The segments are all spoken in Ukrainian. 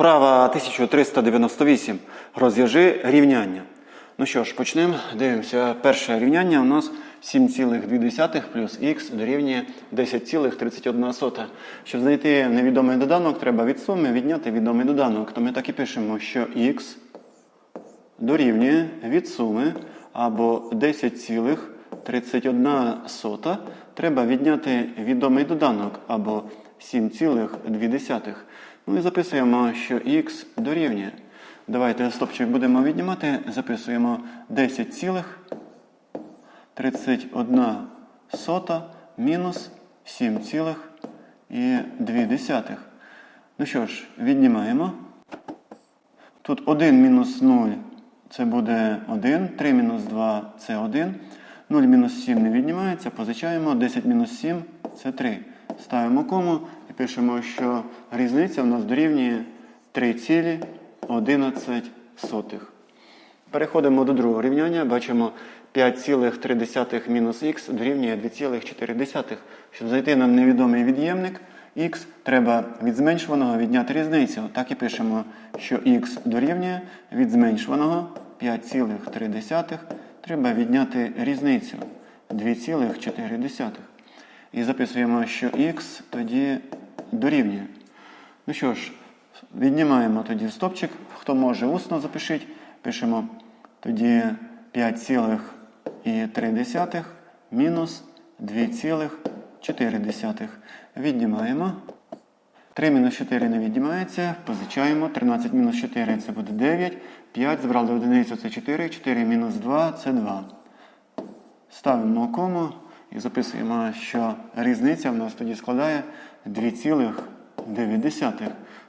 Вправа 1398. Розв'яжи рівняння. Ну що ж, почнемо. Дивимося. Перше рівняння у нас 7,2 плюс х дорівнює 10,31. Щоб знайти невідомий доданок, треба від суми відняти відомий доданок. То ми так і пишемо, що х дорівнює від суми або 10,31 треба відняти відомий доданок або 7,2. Ну і записуємо, що х дорівнює. Давайте стопчик будемо віднімати. Записуємо 10,31 мінус 7,2. Ну що ж, віднімаємо. Тут 1 мінус 0 це буде 1, 3 мінус 2 це 1. 0 мінус 7 не віднімається, позичаємо, 10 мінус 7 це 3. Ставимо кому пишемо, що різниця в нас дорівнює 3,11. Переходимо до другого рівняння. Бачимо 5,3 мінус х дорівнює 2,4. Щоб знайти нам невідомий від'ємник х, треба від зменшуваного відняти різницю. Так і пишемо, що х дорівнює від зменшуваного 5,3. Треба відняти різницю 2,4. І записуємо, що х тоді дорівнює. Ну що ж, віднімаємо тоді стопчик. Хто може усно запишіть. Пишемо тоді 5,3 мінус 2,4. Віднімаємо. 3 мінус 4 не віднімається. Позичаємо. 13 мінус 4 це буде 9. 5 збрали одиницю це 4. 4 мінус 2 це 2. Ставимо кому і записуємо, що різниця в нас тоді складає 2,9.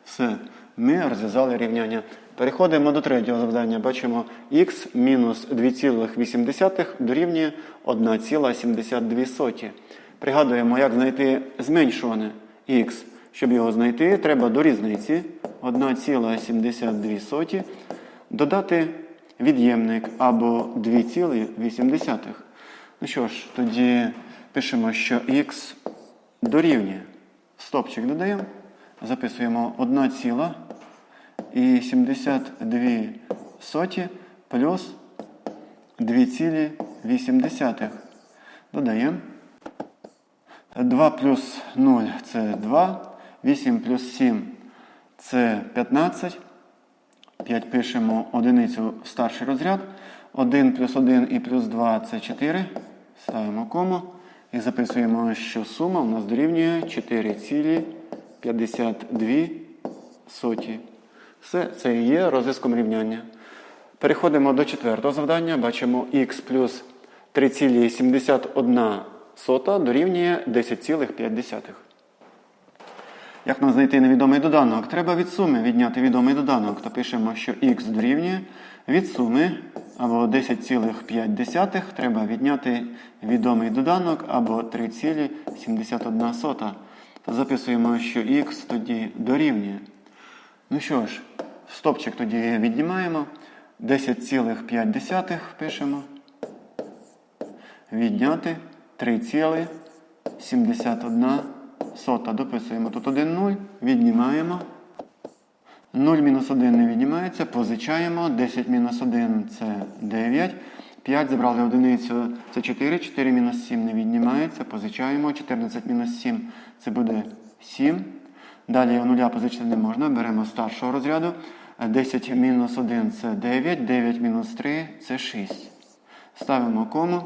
Все, ми розв'язали рівняння. Переходимо до третього завдання. Бачимо х мінус 2,8 дорівнює 1,72. Пригадуємо, як знайти зменшуване х. Щоб його знайти, треба до різниці 1,72 додати від'ємник або 2,8. Ну що ж, тоді пишемо, що х дорівнює. Стопчик додаємо, записуємо 1,72 плюс 2,8. Додаємо. 2 плюс 0 це 2. 8 плюс 7 це 15. 5 пишемо одиницю в старший розряд. 1 плюс 1 і плюс 2 це 4. Ставимо кому. І записуємо, що сума у нас дорівнює 4,52. Все, це і є розв'язком рівняння. Переходимо до четвертого завдання. Бачимо х плюс 3,71 дорівнює 10,5. Як нам знайти невідомий доданок? Треба від суми відняти відомий доданок. То пишемо, що х дорівнює від суми або 10,5 треба відняти відомий доданок або 3,71. То записуємо, що х тоді дорівнює. Ну що ж, стопчик тоді віднімаємо. 10,5 пишемо. Відняти 3,71 сота. Дописуємо тут 1 0, віднімаємо. 0 мінус 1 не віднімається, позичаємо. 10 мінус 1 це 9. 5 забрали одиницю, це 4. 4 мінус 7 не віднімається, позичаємо. 14 мінус 7 це буде 7. Далі нуля позичити не можна. Беремо старшого розряду. 10 мінус 1 це 9, 9 мінус 3 це 6. Ставимо кому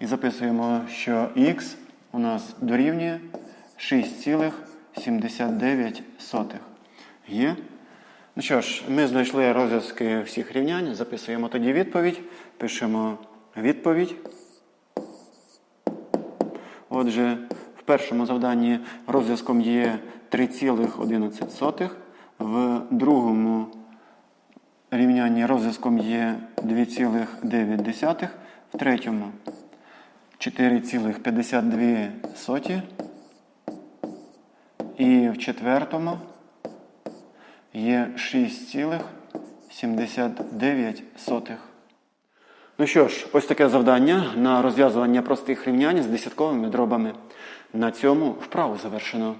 і записуємо, що х у нас дорівнює 6,79. Є. Ну що ж, ми знайшли розв'язки всіх рівнянь, записуємо тоді відповідь, пишемо відповідь. Отже, в першому завданні розв'язком є 3,11, в другому рівнянні розв'язком є 2,9, в третьому 4,52 і в четвертому є 6,79. Ну що ж, ось таке завдання на розв'язування простих рівнянь з десятковими дробами. На цьому вправу завершено.